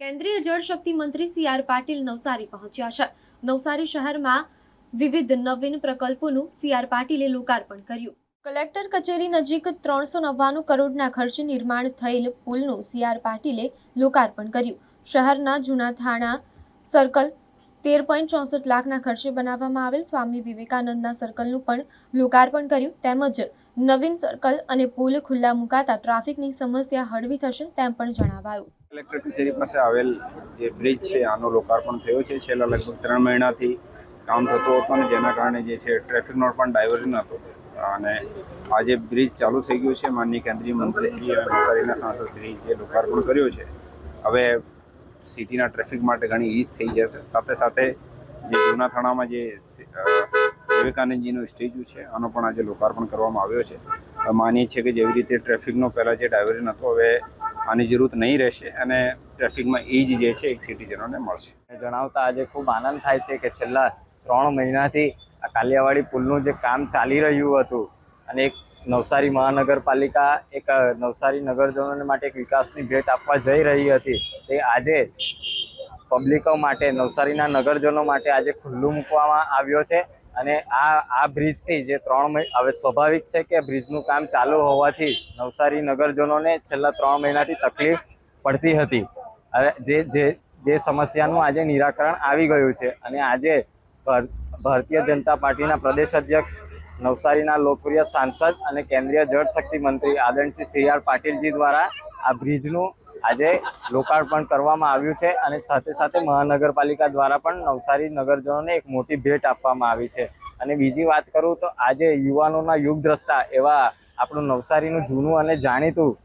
કેન્દ્રીય જળશક્તિ મંત્રી C R Patil Navsari પહોંચ્યા છે. નવસારી શહેરમાં વિવિધ નવીન પ્રકલ્પોનું સી આર પાટીલે લોકાર્પણ કર્યું. કલેક્ટર કચેરી નજીક ત્રણસો નવ્વાણું કરોડના ખર્ચે નિર્માણ થયેલ પુલનું સી આર પાટીલે લોકાર્પણ કર્યું. શહેરના જૂના થાણા, સર્કલ તેર પોઈન્ટ ચોસઠ લાખના ખર્ચે બનાવવામાં આવેલ સ્વામી વિવેકાનંદના સર્કલનું પણ લોકાર્પણ કર્યું. તેમજ નવીન સર્કલ અને પુલ ખુલ્લા મુકાતા ટ્રાફિકની સમસ્યા હળવી થશે તેમ પણ જણાવાયું. કલેક્ટર કચેરી પાસે આવેલ જે બ્રિજ છે, આનો લોકાર્પણ થયો છે. છેલ્લા લગભગ ત્રણ મહિનાથી કામ થતું હતું અને જેના કારણે જે છે ટ્રાફિકનો પણ ડાયવર્ઝન હતો. અને આજે બ્રિજ ચાલુ થઈ ગયું છે, માનનીય કેન્દ્રીય મંત્રીશ્રી અને નવસારીના સાંસદશ્રી જે લોકાર્પણ કર્યું છે. હવે સિટીના ટ્રાફિક માટે ઘણી ઈઝ થઈ જશે. સાથે સાથે જે જૂના થાણામાં જે વિવેકાનંદજીનું સ્ટેચ્યુ છે, આનો પણ આજે લોકાર્પણ કરવામાં આવ્યો છે. માનીએ છીએ કે જેવી રીતે ટ્રાફિકનો પહેલાં જે ડાયવર્ઝન હતો, હવે આની જરૂરત નહીં રહેશે અને ટ્રાફિકમાં ઈજ જે છે, એક સિટીઝનોને મળશે. જણાવતા આજે ખૂબ આનંદ થાય છે કે છેલ્લા ત્રણ મહિનાથી આ કાલિયાવાડી પુલનું જે કામ ચાલી રહ્યું હતું અને એક નવસારી મહાનગરપાલિકા એક નવસારી નગરજનોને માટે એક વિકાસની ભેટ આપવા જઈ રહી હતી. તે આજે પબ્લિકો માટે, નવસારીના નગરજનો માટે આજે ખુલ્લું મૂકવામાં આવ્યો છે અને આ આ બ્રિજથી જે ત્રણ હવે સ્વાભાવિક છે કે બ્રિજનું કામ ચાલુ હોવાથી નવસારી નગરજનોને છેલ્લા ત્રણ મહિનાથી તકલીફ પડતી હતી. હવે જે જે જે સમસ્યાનું આજે નિરાકરણ આવી ગયું છે અને આજે ભાર- ભારતીય જનતા પાર્ટીના પ્રદેશ અધ્યક્ષ નવસારીના લોકપ્રિય સાંસદ અને કેન્દ્રીય જળ શક્તિ મંત્રી આદરણસિંહ સી આર પાટીલજી દ્વારા આ બ્રિજનું આજે લોકાર્પણ કરવામાં આવ્યું છે અને સાથે સાથે મહાનગરપાલિકા દ્વારા પણ નવસારી નગરજનોને એક મોટી ભેટ આપવામાં આવી છે. અને બીજી વાત કરું તો આજે યુવાનોના યુગ દ્રષ્ટા એવા આપણું નવસારીનું જૂનું અને જાણીતું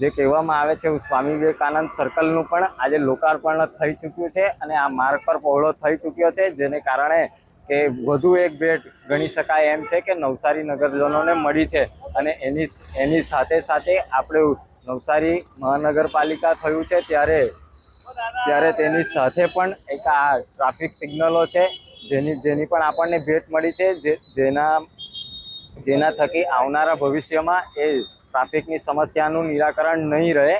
જે કહેવામાં આવે છે સ્વામી વિવેકાનંદ સર્કલનું પણ આજે લોકાર્પણ થઈ ચૂક્યું છે અને આ માર્ગ પર પહોળો થઈ ચૂક્યો છે, જેને કારણે કે વધુ એક ભેટ ગણી શકાય એમ છે કે નવસારી નગરજનોને મળી છે. અને એની એની સાથે સાથે આપણે નવસારી મહાનગરપાલિકા થયું છે ત્યારે ત્યારે તેની સાથે પણ એક આ ટ્રાફિક સિગ્નલો છે, જેની જેની પણ આપણને ભેટ મળી છે, જે, જેના જેના થકી આવનારા ભવિષ્યમાં એ ટ્રાફિકની સમસ્યાનું નિરાકરણ નહીં રહે,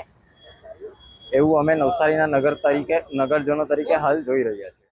એવું અમે નવસારીના નગર તરીકે, નગરજનો તરીકે હાલ જોઈ રહ્યા છીએ.